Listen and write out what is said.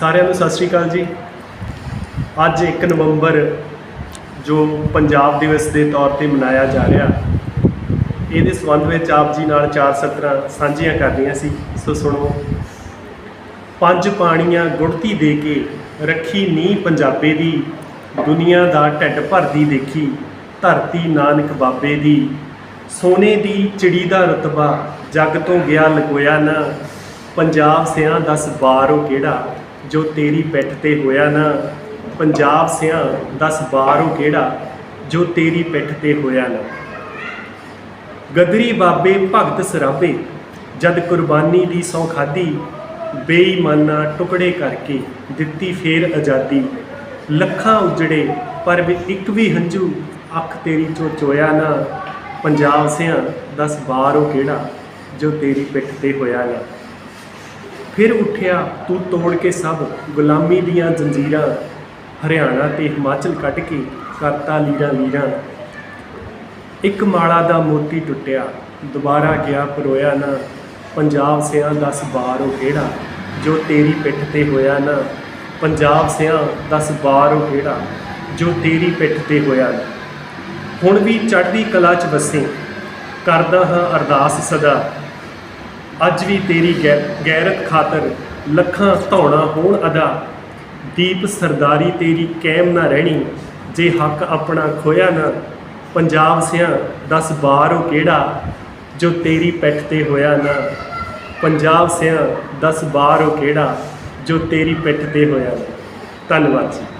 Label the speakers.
Speaker 1: ਸਾਰਿਆਂ ਨੂੰ ਸਤਿ ਸ਼੍ਰੀ ਅਕਾਲ ਜੀ। ਅੱਜ 1 ਨਵੰਬਰ ਜੋ ਪੰਜਾਬ ਦਿਵਸ ਦੇ ਤੌਰ ਤੇ ਮਨਾਇਆ ਜਾ ਰਿਹਾ, ਇਹਦੇ ਸੰਬੰਧ ਵਿੱਚ ਆਪ ਜੀ ਨਾਲ ਚਾਰ ਸਤਰਾਂ ਸਾਂਝੀਆਂ ਕਰਨੀਆਂ ਸੀ। ਸੋ ਸੁਣੋ, ਪੰਜ ਪਾਣੀਆਂ ਗੁੜਤੀ ਦੇ ਕੇ ਰੱਖੀ ਨੀ ਪੰਜਾਬੇ ਦੀ, ਦੁਨੀਆ ਦਾ ਢਿੱਡ ਭਰਦੀ ਦੇਖੀ, ਧਰਤੀ ਨਾਨਕ ਬਾਬੇ ਦੀ। ਸੋਨੇ ਦੀ ਚਿੜੀ ਦਾ ਰਤਬਾ ਜੱਗ ਤੋਂ ਗਿਆ ਲਗੋਇਆ ਨਾ, ਪੰਜਾਬ ਸਿਆਂ ਦਸ ਬਾਰੋ ਕਿਹੜਾ? ਜੋ ਤੇਰੀ ਪਿੱਠ ਤੇ ਹੋਇਆ ਨਾ, ਪੰਜਾਬ ਸਿਆਂ ਦਸ ਬਾਰੋ ਕਿਹੜਾ? ਜੋ ਤੇਰੀ ਪਿੱਠ ਤੇ ਹੋਇਆ ਨਾ। ਗਦਰੀ ਬਾਬੇ ਭਗਤ ਸਰਾਬੇ ਜਦ ਕੁਰਬਾਨੀ ਦੀ ਸੌ ਖਾਦੀ ਬੇਈਮਾਨਾ ਟੁਕੜੇ ਕਰਕੇ ਦਿੱਤੀ ਫੇਰ ਆਜ਼ਾਦੀ। ਲੱਖਾਂ ਉਜੜੇ, ਪਰ ਵੀ ਇੱਕ ਵੀ ਹੰਝੂ ਅੱਖ ਤੇਰੀ ਚੋਂ ਚੋਇਆ ਨਾ। ਪੰਜਾਬ ਸਿਆਂ ਦਸ ਬਾਰ ਉਹ ਕਿਹੜਾ? ਜੋ ਤੇਰੀ ਪਿੱਠ ਤੇ ਹੋਇਆ ਨਾ। ਫਿਰ ਉੱਠਿਆ ਤੂੰ ਤੋੜ ਕੇ ਸਭ ਗੁਲਾਮੀ ਦੀਆਂ ਜੰਜੀਰਾਂ ਹਰਿਆਣਾ ਤੇ ਹਿਮਾਚਲ ਕੱਢ ਕੇ ਕਰਤਾ ਲੀਰਾਂ ਲੀਰਾਂ ਇੱਕ ਮਾਲਾ ਦਾ ਮੋਤੀ ਟੁੱਟਿਆ, ਦੁਬਾਰਾ ਗਿਆ ਪਰੋਇਆ ਨਾ। ਪੰਜਾਬ ਸਿਆਂ ਦਸ ਬਾਰ ਉਹ ਕਿਹੜਾ, ਜੋ ਤੇਰੀ ਪਿੱਠ ਤੇ ਹੋਇਆ ਨਾ। ਪੰਜਾਬ ਸਿਆਂ ਦਸ ਬਾਰ ਉਹ ਕਿਹੜਾ, ਜੋ ਤੇਰੀ ਪਿੱਠ ਤੇ ਹੋਇਆ ਨਾ। ਹੁਣ ਵੀ ਚੜ੍ਹਦੀ ਕਲਾ ਚ ਵਸੇ, ਕਰਦਾ ਹਾਂ ਅਰਦਾਸ ਸਦਾ। ਅੱਜ ਵੀ ਤੇਰੀ ਗੈ- ਗੈਰਤ ਖਾਤਰ ਲੱਖਾਂ ਧੌਣਾ ਹੋਣ ਅਦਾ। ਦੀਪ ਸਰਦਾਰੀ, ਤੇਰੀ ਕੈਮ ਨਾ ਰਹਿਣੀ, ਜੇ ਹੱਕ ਆਪਣਾ ਖੋਇਆ ਨਾ, ਪੰਜਾਬ ਸਿਆਂ 10 ਬਾਰ ਉਹ ਕਿਹੜਾ, ਜੋ ਤੇਰੀ ਪਿੱਠ ਤੇ ਹੋਇਆ ਨਾ। ਪੰਜਾਬ ਸਿਆਂ 10 ਬਾਰ ਉਹ ਕਿਹੜਾ, ਜੋ ਤੇਰੀ ਪਿੱਠ ਤੇ ਹੋਇਆ ਨਾ। ਧੰਨਵਾਦ ਜੀ।